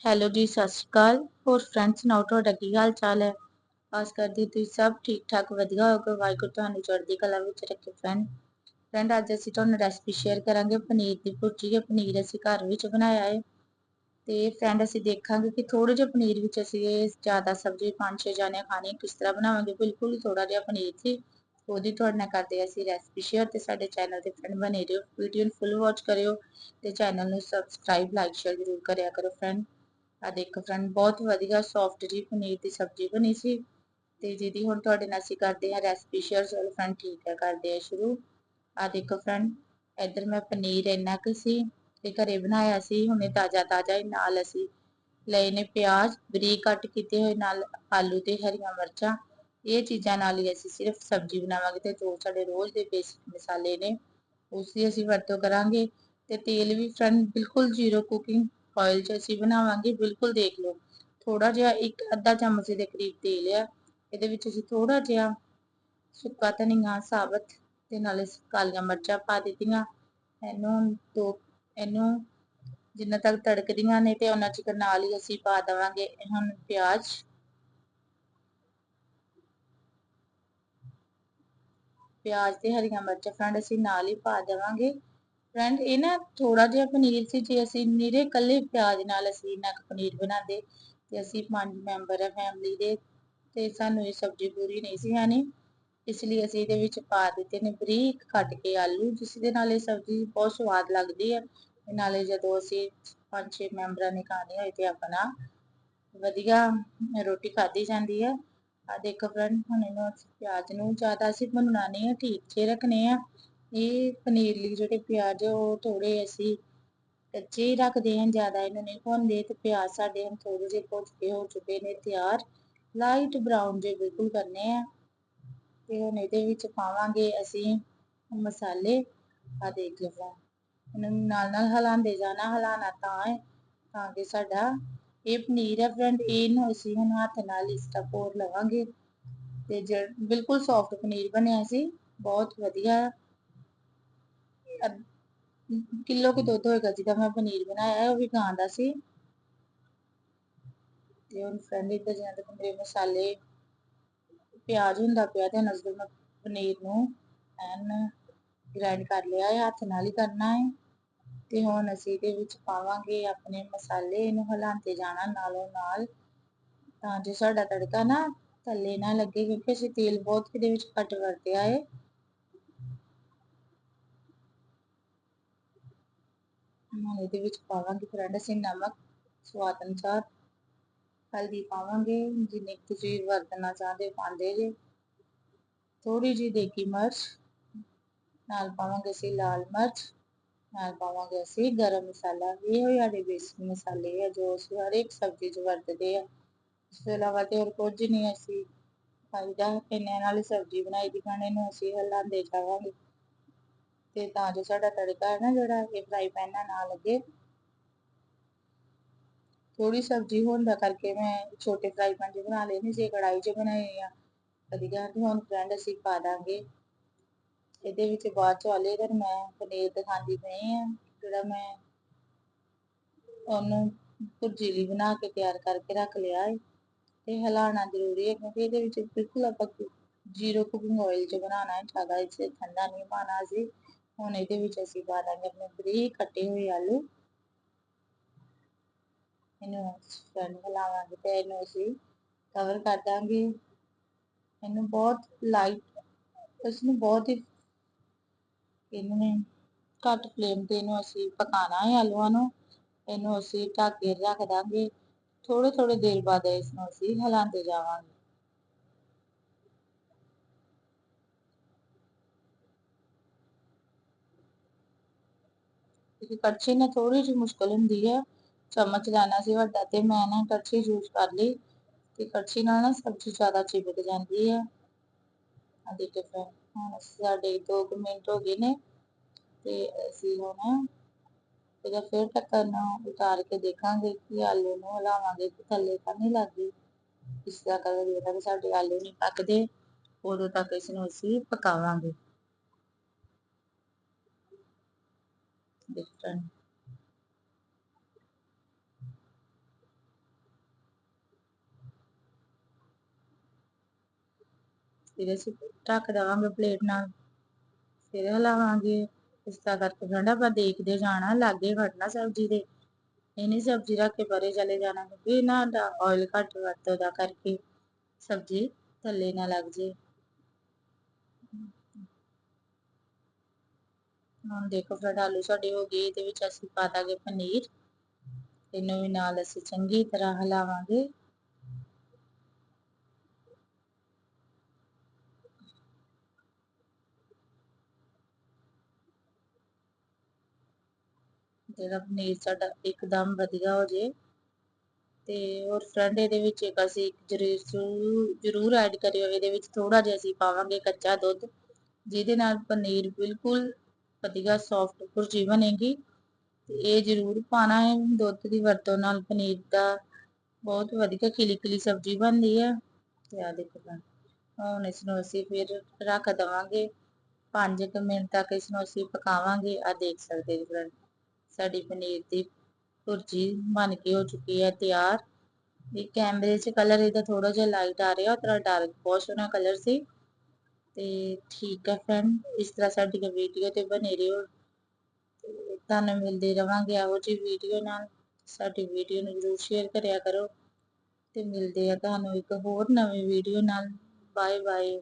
Hello ਜੀ, ਸਤਿ ਸ਼੍ਰੀ ਅਕਾਲ। ਹੋਰ ਫਰੈਂਡਸ ਸੁਣਾਓ, ਤੁਹਾਡਾ ਕੀ ਹਾਲ ਚਾਲ ਹੈ? ਆਸ ਕਰਦੀ ਤੁਸੀਂ ਸਭ ਠੀਕ ਠਾਕ ਵਧੀਆ ਹੋਗੇ ਵਾਹਿਗੁਰੂ ਤੁਹਾਨੂੰ ਚੜ੍ਹਦੀ ਕਲਾ ਵਿੱਚ ਰੱਖੇ ਫਰੈਂਡ ਫਰੈਂਡ ਅੱਜ ਅਸੀਂ ਤੁਹਾਨੂੰ ਰੈਸਪੀ ਸ਼ੇਅਰ ਕਰਾਂਗੇ। ਪਨੀਰ ਦੀ ਭੁਰਜੀ ਹੈ, ਪਨੀਰ ਅਸੀਂ ਘਰ ਵਿੱਚ ਬਣਾਇਆ ਹੈ। ਤੇ ਫਰੈਂਡ ਅਸੀਂ ਦੇਖਾਂਗੇ ਕਿ ਥੋੜੇ ਜਿਹਾ ਪਨੀਰ ਵਿੱਚ ਅਸੀਂ ਇਹ ਜ਼ਿਆਦਾ ਸਬਜ਼ੀ ਪੰਜ ਛੇ ਜਾਣੇ ਖਾਣੀ, ਕਿਸ ਤਰ੍ਹਾਂ ਬਣਾਵਾਂਗੇ। ਬਿਲਕੁਲ ਥੋੜਾ ਜਿਹਾ ਪਨੀਰ ਸੀ, ਉਹਦੀ ਤੁਹਾਡੇ ਨਾਲ ਕਰਦੇ ਅਸੀਂ ਰੈਸਪੀ ਸ਼ੇਅਰ ਤੇ ਸਾਡੇ ਚੈਨਲ ਤੇ ਫਰੈਂਡ ਬਣੇ ਰਹੋ। ਵੀਡੀਓ ਨੂੰ ਫੁੱਲ ਵਾਚ ਕਰਿਓ ਤੇ ਚੈਨਲ ਨੂੰ ਸਬਸਕ੍ਰਾਈਬ ਲਾਈਕ ਸ਼ੇਅਰ ਜ਼ਰੂਰ ਕਰਿਆ ਕਰੋ ਫਰੈਂਡ ਆ ਦੇਖੋ ਫਰੈਂਡ ਬਹੁਤ ਵਧੀਆ ਸੌਫਟ ਜੀ ਪਨੀਰ ਦੀ ਸਬਜ਼ੀ ਬਣੀ ਸੀ ਤੇ ਜਿਹਦੀ ਹੁਣ ਤੁਹਾਡੇ ਨਾਲ ਅਸੀਂ ਕਰਦੇ ਹਾਂ ਰੈਸਪੀ ਸ਼ੇਅਰ ਚਲੋ ਫਰੈਂਡ ਠੀਕ ਹੈ, ਕਰਦੇ ਆ ਸ਼ੁਰੂ। ਆ ਦੇਖੋ ਫਰੈਂਡ ਇੱਧਰ ਮੈਂ ਪਨੀਰ ਇੰਨਾ ਕੁ ਸੀ ਤੇ ਘਰੇ ਬਣਾਇਆ ਸੀ, ਹੁਣੇ ਤਾਜ਼ਾ ਤਾਜ਼ਾ ਹੀ ਨਾਲ ਅਸੀਂ ਲਏ ਨੇ ਪਿਆਜ਼, ਬਰੀਕ ਕੱਟ ਕੀਤੇ ਹੋਏ ਨਾਲ ਆਲੂ ਤੇ ਹਰੀਆਂ ਮਿਰਚਾਂ, ਇਹ ਚੀਜ਼ਾਂ ਨਾਲ ਹੀ ਅਸੀਂ ਸਿਰਫ ਸਬਜ਼ੀ ਬਣਾਵਾਂਗੇ ਤੇ ਜੋ ਸਾਡੇ ਰੋਜ਼ ਦੇ ਬੇਸਿਕ ਮਸਾਲੇ ਨੇ ਉਸ ਦੀ ਅਸੀਂ ਵਰਤੋਂ ਕਰਾਂਗੇ ਤੇ ਤੇਲ ਵੀ ਫਰੈਂਡ ਬਿਲਕੁਲ ਜ਼ੀਰੋ ਕੁਕਿੰਗ ਆਇਲ 'ਚ ਅਸੀਂ ਬਣਾਵਾਂਗੇ, ਬਿਲਕੁਲ ਦੇਖ ਲਓ। ਥੋੜਾ ਜਿਹਾ ਇੱਕ ਅੱਧਾ ਚਮਚ ਦੇ ਕਰੀਬ ਤੇਲ ਆ ਇਹਦੇ ਵਿੱਚ ਅਸੀਂ ਥੋੜਾ ਜਿਹਾ ਸੁੱਕਾ ਧਨੀਆ, ਸਾਬਤ ਤੇ ਨਾਲੇ ਕਾਲੀਆਂ ਮਿਰਚਾਂ ਪਾ ਦਿੱਤੀਆਂ। ਇਹਨੂੰ ਦੋ, ਇਹਨੂੰ ਜਿੰਨਾ ਤੱਕ ਤੜਕਦੀਆਂ ਨੇ ਤੇ ਉਹਨਾਂ ਚਿਕਨ ਨਾਲ ਹੀ ਅਸੀਂ ਪਾ ਦੇਵਾਂਗੇ। ਹੁਣ ਪਿਆਜ਼। ਪਿਆਜ਼ ਤੇ ਹਰੀਆਂ ਮਿਰਚਾਂ ਫਰੈਂਡ ਅਸੀਂ ਨਾਲ ਹੀ ਪਾ ਦੇਵਾਂਗੇ। ਫਰੈਂਡ ਇਹ ਨਾ ਥੋੜਾ ਜਿਹਾ ਪਨੀਰ ਸੀ ਜੇ ਅਸੀਂ ਨਿਰੇ ਕੱਲੇ ਪਿਆਜ਼ ਨਾਲ ਅਸੀਂ ਇੰਨਾ ਪਨੀਰ ਬਣਾਦੇ ਤੇ ਅਸੀਂ ਪੰਜ ਮੈਂਬਰ ਆ ਫੈਮਿਲੀ ਦੇ ਤੇ ਸਾਨੂੰ ਇਹ ਸਬਜ਼ੀ ਪੂਰੀ ਨਹੀਂ ਸੀ ਆਣੀ ਇਸ ਲਈ ਅਸੀਂ ਇਹਦੇ ਵਿੱਚ ਪਾ ਦਿੱਤੇ ਨੇ ਬਰੀਕ ਕੱਟ ਕੇ ਆਲੂ, ਜਿਸ ਦੇ ਨਾਲ ਇਹ ਸਬਜ਼ੀ ਬਹੁਤ ਸਵਾਦ ਲੱਗਦੀ ਹੈ ਨਾਲੇ ਜਦੋਂ ਅਸੀਂ ਪੰਜ ਛੇ ਮੈਂਬਰਾਂ ਨੇ ਖਾਣੀ ਹੋਏ ਤੇ ਆਪਣਾ ਵਧੀਆ ਰੋਟੀ ਖਾਧੀ ਜਾਂਦੀ ਹੈ ਆ ਦੇਖੋ ਫਰੈਂਡ ਹੁਣ ਇਹਨੂੰ ਪਿਆਜ਼ ਨੂੰ ਜ਼ਿਆਦਾ ਅਸੀਂ ਬਣਾਉਣਾ ਨਹੀਂ ਹੈ ਠੀਕ ਜੇ ਰੱਖਣੇ ਆ। ਇਹ ਪਨੀਰ ਲਈ ਜਿਹੜੇ ਪਿਆਜ਼ ਉਹ ਥੋੜੇ ਅਸੀਂ ਕੱਚੇ ਹੀ ਰੱਖਦੇ ਹਾਂ, ਜ਼ਿਆਦਾ ਇਹਨੂੰ ਨਹੀਂ ਭੁੰਨਦੇ, ਤੇ ਪਿਆਜ਼ ਸਾਡੇ ਹੁਣ ਥੋੜੇ ਜਿਹੇ ਭੁੱਜ ਕੇ ਹੋ ਚੁੱਕੇ ਨੇ ਤਿਆਰ। ਲਾਈਟ ਬਰਾਊਨ ਜੇ ਬਿਲਕੁਲ ਕਰਨੇ ਆ, ਤੇ ਹੁਣ ਇਹਦੇ ਵਿੱਚ ਪਾਵਾਂਗੇ ਅਸੀਂ ਮਸਾਲੇ ਆ ਦੇਖ ਲਓ ਇਹਨਾਂ ਨੂੰ ਨਾਲ ਨਾਲ ਹਿਲਾਉਂਦੇ ਜਾਣਾ ਹਿਲਾਣਾ ਤਾਂ ਹੈ, ਤਾਂ ਕਿ ਸਾਡਾ ਇਹ ਪਨੀਰ ਹੈ ਫਰੈਂਡ ਇਹਨੂੰ ਅਸੀਂ ਹੁਣ ਹੱਥ ਨਾਲ ਇਸ ਤਰ੍ਹਾਂ ਪੋਰ ਲਵਾਂਗੇ। ਤੇ ਜਿਹੜਾ ਬਿਲਕੁਲ ਸੌਫਟ ਪਨੀਰ ਬਣਿਆ ਸੀ, ਬਹੁਤ ਵਧੀਆ ਕਿਲੋ ਕੁ ਦੁੱਧ ਹੋਏਗਾ ਜਿਹਦਾ ਮੈਂ ਪਨੀਰ ਬਣਾਇਆ, ਉਹ ਵੀ ਗਾਂ ਦਾ ਸੀ। ਤੇ ਹੁਣ ਫਰੈਂਡ ਇੱਧਰ ਜਿਹਾ ਤੱਕ ਮੇਰੇ ਮਸਾਲੇ, ਪਿਆਜ਼ ਹੁੰਦਾ ਪਿਆ ਤੇ ਨਜ਼ਰ ਮੈਂ ਪਨੀਰ ਨੂੰ ਐਨ ਗ੍ਰਾਈਂਡ ਕਰ ਲਿਆ ਹੈ, ਹੱਥ ਨਾਲ ਹੀ ਕਰਨਾ ਹੈ। ਤੇ ਹੁਣ ਅਸੀਂ ਇਹਦੇ ਵਿੱਚ ਪਾਵਾਂਗੇ ਆਪਣੇ ਮਸਾਲੇ, ਇਹਨੂੰ ਹਿਲਾਉਂਦੇ ਜਾਣਾ ਨਾਲੋਂ ਨਾਲ। ਤਾਂ ਜੋ ਸਾਡਾ ਤੜਕਾ ਨਾ ਥੱਲੇ ਨਾ ਲੱਗੇ, ਕਿਉਂਕਿ ਅਸੀਂ ਤੇਲ ਬਹੁਤ ਇਹਦੇ ਵਿੱਚ ਘੱਟ ਵਰਤਿਆ ਹੈ। ਹੁਣ ਇਹਦੇ ਵਿੱਚ ਪਾਵਾਂਗੇ ਫਰੈਂਡ ਅਸੀਂ ਨਮਕ, ਸਵਾਦ ਅਨੁਸਾਰ। ਹਲਦੀ ਪਾਵਾਂਗੇ, ਜਿੰਨੇ ਤੁਸੀਂ ਵਰਤਣਾ ਚਾਹਦੇ ਪਾਉਂਦੇ ਜੇ। ਥੋੜੀ ਜਿਹੀ ਦੇਗੀ ਮਿਰਚ, ਨਾਲ ਪਾਵਾਂਗੇ ਅਸੀਂ ਲਾਲ ਮਿਰਚ, ਨਾਲ ਪਾਵਾਂਗੇ ਅਸੀਂ ਗਰਮ ਮਸਾਲਾ। ਇਹ ਹੋਏ ਸਾਡੇ ਬੇਸਿਕ ਮਸਾਲੇ ਆ, ਜੋ ਅਸੀਂ ਹਰ ਇੱਕ ਸਬਜ਼ੀ 'ਚ ਵਰਤਦੇ ਆ। ਇਸ ਤੋਂ ਇਲਾਵਾ ਤੇ ਹੋਰ ਕੁਝ ਨਹੀਂ, ਅਸੀਂ ਪਾਈਦਾ ਇੰਨੇ ਨਾਲ ਸਬਜ਼ੀ ਬਣਾਈ ਦੀ, ਖਾਣੇ ਨੂੰ ਅਸੀਂ ਹਲਾਉਂਦੇ ਜਾਵਾਂਗੇ। ਤੇ ਤਾਂ ਜੋ ਸਾਡਾ ਤੜਕਾ ਹੈ ਨਾ ਜਿਹੜਾ ਇਹ ਫਰਾਈ ਪੈਨ ਨਾਲ ਨਾ ਲੱਗੇ। ਥੋੜੀ ਸਬਜ਼ੀ ਹੋਣ ਦਾ ਕਰਕੇ ਮੈਂ ਛੋਟੇ ਫਰਾਈ ਪੈਨ 'ਚ ਬਣਾ ਲੈਣੀ ਸੀ ਕੜਾਈ 'ਚ ਬਣਾਈ ਆ, ਕਦੀ ਕਹਿੰਦੇ ਹੁਣ ਫਰੈਂਡ ਅਸੀਂ ਪਾ ਦਾਂਗੇ। ਇਹਦੇ ਵਿੱਚ ਬਾਅਦ ਚ ਵਾਲੇ ਦਿਨ ਮੈਂ ਪਨੀਰ ਦਿਖਾਉਂਦੀ ਪਈ ਆ, ਜਿਹੜਾ ਮੈਂ ਉਹਨੂੰ ਭੁਰਜੀ ਲਈ ਬਣਾ ਕੇ ਤਿਆਰ ਕਰਕੇ ਰੱਖ ਲਿਆ ਹੈ ਤੇ ਹਿਲਾਣਾ ਜ਼ਰੂਰੀ ਹੈ ਕਿਉਂਕਿ ਇਹਦੇ ਵਿੱਚ ਬਿਲਕੁਲ ਆਪਾਂ ਜੀਰੋ ਕੁਕਿੰਗ ਆਇਲ 'ਚ ਬਣਾਉਣਾ ਹੈ ਜ਼ਿਆਦਾ ਇਸੇ ਠੰਡਾ ਨਹੀਂ ਪਾਉਣਾ ਸੀ ਹੁਣ ਇਹਦੇ ਵਿੱਚ ਅਸੀਂ ਪਾ ਦਾਂਗੇ ਆਪਣੇ ਬਰੀਕ ਕੱਟੇ ਹੋਏ ਆਲੂ। ਇਹਨੂੰ ਫਰਨ ਹਿਲਾਵਾਂਗੇ ਤੇ ਇਹਨੂੰ ਅਸੀਂ ਕਵਰ ਕਰ ਦਾਂਗੇ। ਇਹਨੂੰ ਬਹੁਤ ਲਾਈਟ ਇਸ ਨੂੰ ਬਹੁਤ ਹੀ ਇਹਨੂੰ ਘੱਟ ਫਲੇਮ ਤੇ ਇਹਨੂੰ ਅਸੀਂ ਪਕਾਣਾ ਹੈ ਆਲੂਆਂ ਨੂੰ। ਇਹਨੂੰ ਅਸੀਂ ਢੱਕ ਕੇ ਰੱਖ ਦਾਂਗੇ। ਥੋੜੇ ਥੋੜੇ ਦੇਰ ਬਾਅਦ ਇਸ ਨੂੰ ਅਸੀਂ ਹਿਲਾਉਂਦੇ ਜਾਵਾਂਗੇ। ਕਿਉਂਕਿ ਕੜਛੀ ਨਾਲ ਥੋੜੀ ਜਿਹੀ ਮੁਸ਼ਕਲ ਹੁੰਦੀ ਹੈ ਚਮਚ ਲੈਣਾ ਸੀ ਵੱਡਾ ਤੇ ਮੈਂ ਨਾ ਕੜਛੀ ਯੂਜ਼ ਕਰ ਲਈ ਤੇ ਕੜਛੀ ਨਾਲ ਨਾ ਸਬਜ਼ੀ ਜ਼ਿਆਦਾ ਚਿਪਕ ਜਾਂਦੀ ਹੈ ਆ ਦੇਖੋ ਫਿਰ, ਹੁਣ ਸਾਡੇ 2 ਮਿੰਟ ਹੋ ਗਏ ਨੇ ਤੇ ਅਸੀਂ ਹੁਣ ਇਹਦਾ ਫਿਰ ਨੂੰ ਉਤਾਰ ਕੇ ਦੇਖਾਂਗੇ ਕਿ ਆਲੂ ਨੂੰ ਹਲਾਵਾਂਗੇ ਕਿ ਥੱਲੇ ਤਾਂ ਨਹੀਂ ਲੱਗੀ ਇਸ ਤਰ੍ਹਾਂ ਕਰਕੇ ਜਦੋਂ ਕਿ ਸਾਡੇ ਆਲੂ ਨਹੀਂ ਪੱਕਦੇ, ਉਦੋਂ ਤੱਕ ਇਸ ਨੂੰ ਅਸੀਂ ਪਕਾਵਾਂਗੇ। different इधर ढक देवे प्लेट न फिर हिलावे इस तरह करके फ्रेंड आप देखते जाना लागे खड़ना सब्ज़ी के इन्हें सब्ज़ी रख के परे चले जाना। क्योंकि इन्हों ऑयल घट वरतों करके सब्ज़ी थले ना लग जाए। ਹੁਣ ਦੇਖੋ ਫਰੈਂਡ ਆਲੂ ਸਾਡੇ ਹੋ ਗਏ, ਇਹਦੇ ਵਿੱਚ ਅਸੀਂ ਪਾ ਦਾਂਗੇ ਪਨੀਰ। ਇਹਨੂੰ ਵੀ ਨਾਲ ਅਸੀਂ ਚੰਗੀ ਤਰ੍ਹਾਂ ਹਿਲਾਵਾਂਗੇ। ਜਿਹੜਾ ਪਨੀਰ ਸਾਡਾ ਇੱਕਦਮ ਵਧੀਆ ਹੋ ਜੇ। ਤੇ ਹੋਰ ਫਰੈਂਡ ਇਹਦੇ ਵਿੱਚ ਇੱਕ ਅਸੀਂ ਜ਼ਰੂਰ ਜ਼ਰੂਰ ਐਡ ਕਰਿਓ। ਇਹਦੇ ਵਿੱਚ ਥੋੜਾ ਜਿਹਾ ਅਸੀਂ ਪਾਵਾਂਗੇ ਕੱਚਾ ਦੁੱਧ, ਜਿਹਦੇ ਨਾਲ ਪਨੀਰ ਬਿਲਕੁਲ ਵਧੀਆ ਸੌਫਟ ਭੁਰਜੀ ਬਣੇਗੀ ਤੇ ਇਹ ਜ਼ਰੂਰ ਪਾਣਾ ਹੈ, ਦੁੱਧ ਦੀ ਵਰਤੋਂ ਨਾਲ ਪਨੀਰ ਦਾ ਬਹੁਤ ਵਧੀਆ ਖਿਲੀ ਖਿਲੀ ਸਬਜ਼ੀ ਬਣਦੀ ਹੈ। ਤੇ ਆ ਦੇਖੋ ਹੁਣ ਇਸ ਨੂੰ ਅਸੀਂ ਫਿਰ ਰੱਖ ਦਵਾਂਗੇ। 5 ਮਿੰਟ ਤੱਕ ਇਸ ਨੂੰ ਅਸੀਂ ਪਕਾਵਾਂਗੇ। ਆ ਦੇਖ ਸਕਦੇ ਜੀ ਫਰੈਂਡ ਸਾਡੀ ਪਨੀਰ ਦੀ ਭੁਰਜੀ ਬਣ ਕੇ ਹੋ ਚੁੱਕੀ ਹੈ ਤਿਆਰ। ਇਹ ਕੈਮਰੇ 'ਚ ਕਲਰ ਇਹਦਾ ਥੋੜਾ ਜਿਹਾ ਲਾਈਟ ਆ ਰਿਹਾ ਉਤਰਾ ਡਾਰਕ ਬਹੁਤ ਸੋਹਣਾ ਕਲਰ ਸੀ। ਤੇ ਠੀਕ ਹੈ ਫਰੈਂਡ ਇਸ ਤਰ੍ਹਾਂ ਸਾਡੀ ਵੀਡੀਓ ਤੇ ਬਨੇ ਰਹੋ ਤੇ ਤੁਹਾਨੂੰ ਮਿਲਦੇ ਰਵਾਂਗੇ ਇਹੋ ਜਿਹੀ ਵੀਡੀਓ ਨਾਲ। ਸਾਡੀ ਵੀਡੀਓ ਨੂੰ ਜ਼ਰੂਰ ਸ਼ੇਅਰ ਕਰਿਆ ਕਰੋ ਤੇ ਮਿਲਦੇ ਆ ਤੁਹਾਨੂੰ ਇੱਕ ਹੋਰ ਨਵੀਂ ਵੀਡੀਓ ਨਾਲ। Bye bye